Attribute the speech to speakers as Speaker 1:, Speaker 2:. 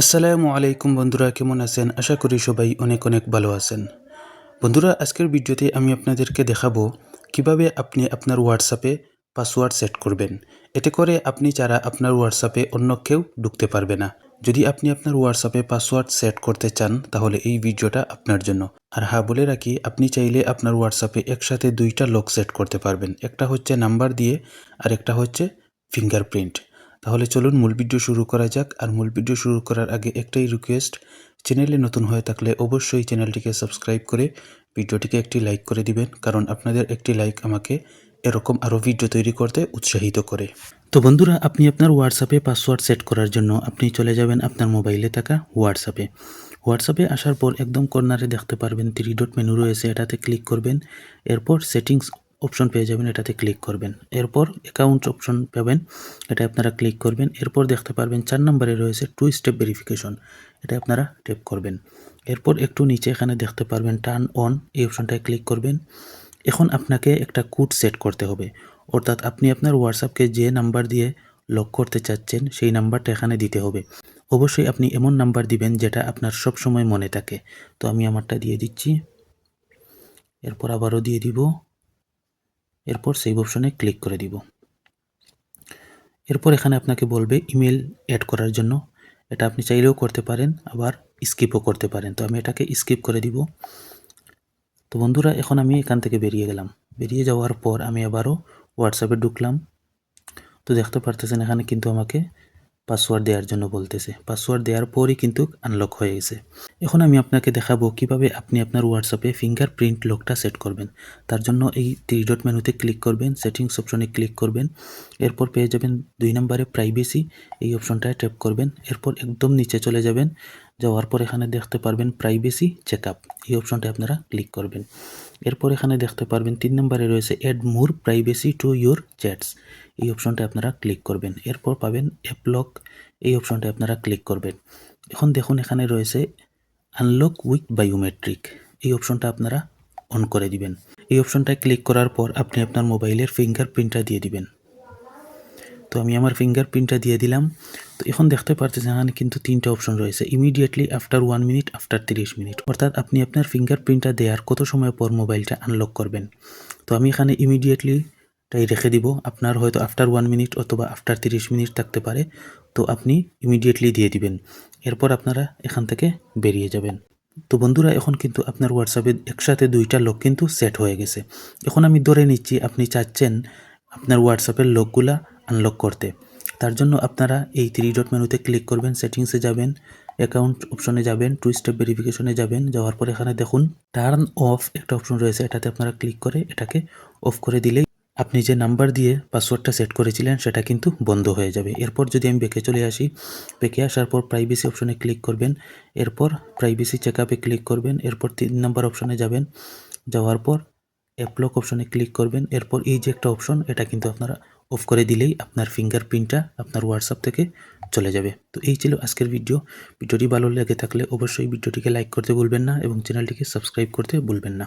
Speaker 1: আসসালামু আলাইকুম বন্ধুরা, কেমন আছেন? আশা করি সবাই অনেক অনেক ভালো আছেন। বন্ধুরা, আজকের ভিডিওতে আমি আপনাদেরকে দেখাবো কীভাবে আপনি আপনার হোয়াটসঅ্যাপে পাসওয়ার্ড সেট করবেন। এতে করে আপনি ছাড়া আপনার হোয়াটসঅ্যাপে অন্য কেউ ঢুকতে পারবে না। যদি আপনি আপনার হোয়াটসঅ্যাপে পাসওয়ার্ড সেট করতে চান, তাহলে এই ভিডিওটা আপনার জন্য। আর হ্যাঁ বলে রাখি, আপনি চাইলে আপনার হোয়াটসঅ্যাপে একসাথে দুইটা লক সেট করতে পারবেন। একটা হচ্ছে নাম্বার দিয়ে আর একটা হচ্ছে ফিঙ্গারপ্রিন্ট তাহলে চলুন মূল ভিডিও শুরু করা যাক। আর মূল ভিডিও শুরু করার আগে একটাই রিকোয়েস্ট চ্যানেলে নতুন হয়ে থাকলে অবশ্যই চ্যানেলটিকে সাবস্ক্রাইব করে ভিডিওটিকে একটি লাইক করে দিবেন, কারণ আপনাদের একটি লাইক আমাকে এরকম আরও ভিডিও তৈরি করতে উৎসাহিত করে। তো বন্ধুরা, আপনি আপনার হোয়াটসঅ্যাপে পাসওয়ার্ড সেট করার জন্য আপনি চলে যাবেন আপনার মোবাইলে থাকা হোয়াটসঅ্যাপে হোয়াটসঅ্যাপে আসার পর একদম কর্নারে দেখতে পারবেন থ্রি ডট মেনু রয়েছে, এটাতে ক্লিক করবেন। এরপর সেটিংস অপশন পেয়ে যাবেন, এটাতে ক্লিক করবেন। এরপর অ্যাকাউন্ট অপশন পাবেন, এটা আপনারা ক্লিক করবেন। এরপর দেখতে পারবেন চার নম্বরে রয়েছে টু স্টেপ ভেরিফিকেশন এটা আপনারা ট্যাপ করবেন। এরপর একটু নিচে এখানে দেখতে পারবেন টার্ন অন এই অপশনটায় ক্লিক করবেন। এখন আপনাকে একটা কোড সেট করতে হবে। অর্থাৎ আপনি আপনার হোয়াটসঅ্যাপকে যে নাম্বার দিয়ে লক করতে চাচ্ছেন, সেই নাম্বারটা এখানে দিতে হবে। অবশ্যই আপনি এমন নাম্বার দিবেন যেটা আপনার সব সময় মনে থাকে। তো আমি আমারটা দিয়ে দিচ্ছি। এরপর আবারও দিয়ে দিব। এরপর সেভ অপশনে ক্লিক করে দিব। এরপর এখানে আপনাকে বলবে ইমেল অ্যাড করার জন্য। এটা আপনি চাইলেও করতে পারেন, আবার স্কিপও করতে পারেন। তো আমি এটাকে স্কিপ করে দিব। তো বন্ধুরা, এখন আমি এখান থেকে বেরিয়ে গেলাম। বেরিয়ে যাওয়ার পর আমি আবারও হোয়াটসঅ্যাপে ঢুকলাম। তো দেখতে পারতেছেন এখানে কিন্তু আমাকে পাসওয়ার্ড দেওয়ার জন্য বলতেছে। পাসওয়ার্ড দেওয়ার পরই কিন্তু আনলক হয়ে গেছে। এখন আমি আপনাকে দেখাবো কীভাবে আপনি আপনার হোয়াটসঅ্যাপে ফিঙ্গারপ্রিন্ট লকটা সেট করবেন। তার জন্য এই থ্রি ডট মেনুতে ক্লিক করবেন সেটিংস অপশনে ক্লিক করবেন। এরপর পেয়ে যাবেন দুই নম্বরে প্রাইভেসি এই অপশনটায় ট্যাপ করবেন। এরপর একদম নিচে চলে যাবেন। যাওয়ার পর এখানে দেখতে পারবেন প্রাইভেসি চেক এই অপশনটায় আপনারা ক্লিক করবেন। এরপর এখানে দেখতে পারবেন তিন নম্বরে রয়েছে add more privacy to your chats এই অপশনটা আপনারা ক্লিক করবেন। এরপর পাবেন অ্যাপলক এই অপশনটা আপনারা ক্লিক করবেন। এখন দেখুন এখানে রয়েছে আনলক উইথ বায়োমেট্রিক এই অপশনটা আপনারা অন করে দিবেন। এই অপশনটায় ক্লিক করার পর আপনি আপনার মোবাইলের ফিঙ্গারপ্রিন্টটা দিয়ে দিবেন। তো আমি আমার ফিঙ্গারপ্রিন্টটা দিয়ে দিলাম। তো এখন দেখতে পারতেছেন, এখানে কিন্তু তিনটা অপশন রয়েছে। Immediately after one minute after তিরিশ মিনিট অর্থাৎ আপনি আপনার ফিঙ্গারপ্রিন্টটা দেওয়ার কত সময় পর মোবাইলটা আনলক করবেন। তো আমি এখানে ইমিডিয়েটলি তাই রেখে দিব। আপনার হয়তো আফটার ওয়ান মিনিট অথবা আফটার তিরিশ মিনিট থাকতে পারে। তো আপনি ইমিডিয়েটলি দিয়ে দিবেন। এরপর আপনারা এখান থেকে বেরিয়ে যাবেন। তো বন্ধুরা, এখন কিন্তু আপনার হোয়াটসঅ্যাপে একসাথে দুইটা লক কিন্তু সেট হয়ে গেছে। এখন আমি ধরে নিচ্ছি, আপনি চাচ্ছেন আপনার হোয়াটসঅ্যাপের লকগুলা আনলক করতে। তার জন্য আপনারা এই থ্রি ডট মেনুতে ক্লিক করবেন সেটিংসে যাবেন অ্যাকাউন্ট অপশনে যাবেন টু স্টেপ ভেরিফিকেশনে যাবেন, যাওয়ার পর এখানে দেখুন টার্ন অফ একটা অপশন রয়েছে, এটাতে আপনারা ক্লিক করে এটাকে অফ করে দিলেই আপনি যে নাম্বার দিয়ে পাসওয়ার্ডটা সেট করেছিলেন, সেটা কিন্তু বন্ধ হয়ে যাবে। এরপর যদি আমি বেঁকে চলে আসি, বেঁকে আসার পর প্রাইভেসি অপশনে ক্লিক করবেন, এরপর প্রাইভেসি চেক আপে ক্লিক করবেন, এরপর তিন নাম্বার অপশনে যাবেন, যাওয়ার পর অ্যাপলক অপশনে ক্লিক করবেন, এরপর এই যে একটা অপশন এটা কিন্তু আপনারা অফ করে দিলেই আপনার ফিঙ্গার প্রিন্টটা আপনার হোয়াটসঅ্যাপ থেকে চলে যাবে। তো এই ছিল আজকের ভিডিও ভিডিওটি ভালো লেগে থাকলে অবশ্যই ভিডিওটিকে লাইক করতে ভুলবেন না এবং চ্যানেলটিকে সাবস্ক্রাইব করতে ভুলবেন না।